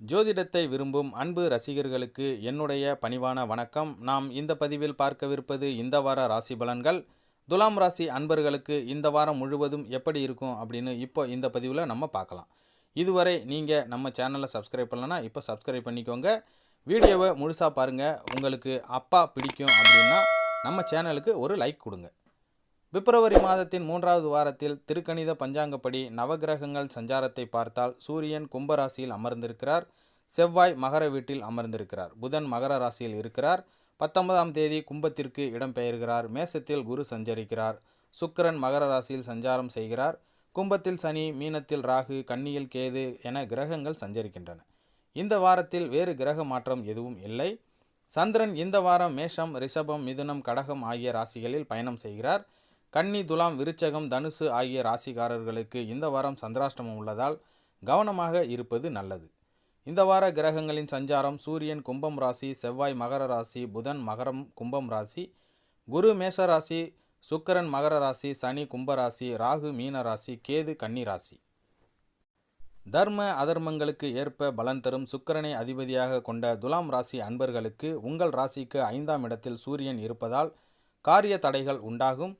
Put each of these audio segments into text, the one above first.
ஜோதிடத்தை விரும்பும் அன்பு ரசிகர்களுக்கு என்னுடைய பணிவான வணக்கம். நாம் இந்த பதிவில் பார்க்கவிருப்பது இந்த வார ராசி பலன்கள். துலாம் ராசி அன்பர்களுக்கு இந்த வாரம் முழுவதும் எப்படி இருக்கும் அப்படின்னு இப்போ இந்த பதிவில் நம்ம பார்க்கலாம். இதுவரை நீங்கள் நம்ம சேனலை சப்ஸ்கிரைப் பண்ணலன்னா இப்போ சப்ஸ்கிரைப் பண்ணிக்கோங்க. வீடியோவை முழுசாக பாருங்கள் உங்களுக்கு அப்பா பிடிக்கும் அப்படின்னா நம்ம சேனலுக்கு ஒரு லைக் கொடுங்க. பிப்ரவரி மாதத்தின் மூன்றாவது வாரத்தில் திருக்கணித பஞ்சாங்கப்படி நவகிரகங்கள் சஞ்சாரத்தை பார்த்தால் சூரியன் கும்பராசியில் அமர்ந்திருக்கிறார். செவ்வாய் மகர வீட்டில் அமர்ந்திருக்கிறார். புதன் மகர ராசியில் இருக்கிறார். பத்தொன்பதாம் தேதி கும்பத்திற்கு இடம்பெயர்கிறார். மேசத்தில் குரு சஞ்சரிக்கிறார். சுக்கிரன் மகர ராசியில் சஞ்சாரம் செய்கிறார். கும்பத்தில் சனி மீனத்தில் ராகு கன்னியில் கேது என கிரகங்கள் சஞ்சரிக்கின்றன. இந்த வாரத்தில் வேறு கிரக மாற்றம் எதுவும் இல்லை. சந்திரன் இந்த வாரம் மேஷம் ரிஷபம் மிதுனம் கடகம் ஆகிய ராசிகளில் பயணம் செய்கிறார். கன்னி துலாம் விருச்சகம் தனுசு ஆகிய ராசிக்காரர்களுக்கு இந்த வாரம் சந்திராஷ்டமம் உள்ளதால் கவனமாக இருப்பது நல்லது. இந்த வார கிரகங்களின் சஞ்சாரம் சூரியன் கும்பம் ராசி செவ்வாய் மகர ராசி புதன் மகரம் கும்பம் ராசி குரு மேஷ ராசி சுக்கரன் மகர ராசி சனி கும்பராசி ராகு மீன ராசி கேது கன்னி ராசி. தர்ம அதர்மங்களுக்கு ஏற்ப பலன் தரும் சுக்கரனை அதிபதியாக கொண்ட துலாம் ராசி அன்பர்களுக்கு உங்கள் ராசிக்கு ஐந்தாம் இடத்தில் சூரியன் இருப்பதால் காரிய தடைகள் உண்டாகும்.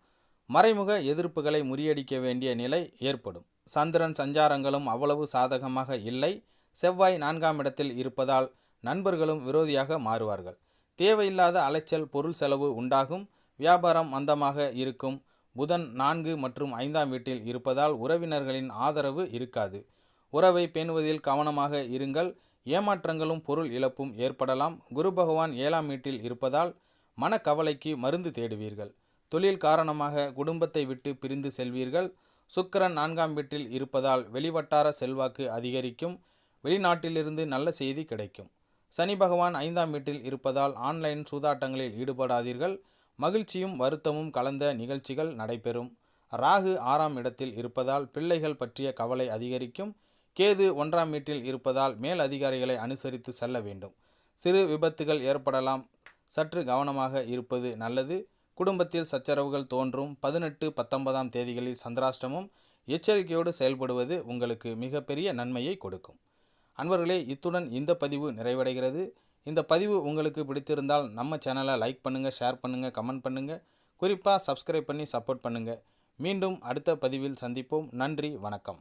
மறைமுக எதிர்ப்புகளை முறியடிக்க வேண்டிய நிலை ஏற்படும். சந்திரன் சஞ்சாரங்களும் அவ்வளவு சாதகமாக இல்லை. செவ்வாய் நான்காம் இடத்தில் இருப்பதால் நண்பர்களும் விரோதியாக மாறுவார்கள். தேவையில்லாத அலைச்சல் பொருள் செலவு உண்டாகும். வியாபாரம் மந்தமாக இருக்கும். புதன் நான்கு மற்றும் ஐந்தாம் வீட்டில் இருப்பதால் உறவினர்களின் ஆதரவு இருக்காது. உறவை பேணுவதில் கவனமாக இருங்கள். ஏமாற்றங்களும் பொருள் இழப்பும் ஏற்படலாம். குரு பகவான் ஏழாம் வீட்டில் இருப்பதால் மனக்கவலைக்கு மருந்து தேடுவீர்கள். தொழில் காரணமாக குடும்பத்தை விட்டு பிரிந்து செல்வீர்கள். சுக்கரன் நான்காம் வீட்டில் இருப்பதால் வெளிவட்டார செல்வாக்கு அதிகரிக்கும். வெளிநாட்டிலிருந்து நல்ல செய்தி கிடைக்கும். சனி பகவான் ஐந்தாம் வீட்டில் இருப்பதால் ஆன்லைன் சூதாட்டங்களில் ஈடுபடாதீர்கள். மகிழ்ச்சியும் வருத்தமும் கலந்த நிகழ்ச்சிகள் நடைபெறும். ராகு ஆறாம் இடத்தில் இருப்பதால் பிள்ளைகள் பற்றிய கவலை அதிகரிக்கும். கேது ஒன்றாம் வீட்டில் இருப்பதால் மேல் அதிகாரிகளை அனுசரித்து செல்ல வேண்டும். சிறு விபத்துகள் ஏற்படலாம். சற்று கவனமாக இருப்பது நல்லது. குடும்பத்தில் சச்சரவுகள் தோன்றும் பதினெட்டு பத்தொன்பதாம் தேதிகளில் சந்திராஷ்டமம் எச்சரிக்கையோடு செயல்படுவது உங்களுக்கு மிகப்பெரிய நன்மையை கொடுக்கும். அன்பர்களே இத்துடன் இந்த பதிவு நிறைவடைகிறது. இந்த பதிவு உங்களுக்கு பிடித்திருந்தால் நம்ம சேனலை லைக் பண்ணுங்கள் ஷேர் பண்ணுங்கள் கமெண்ட் பண்ணுங்கள் குறிப்பாக சப்ஸ்கிரைப் பண்ணி சப்போர்ட் பண்ணுங்கள் மீண்டும் அடுத்த பதிவில் சந்திப்போம். நன்றி வணக்கம்.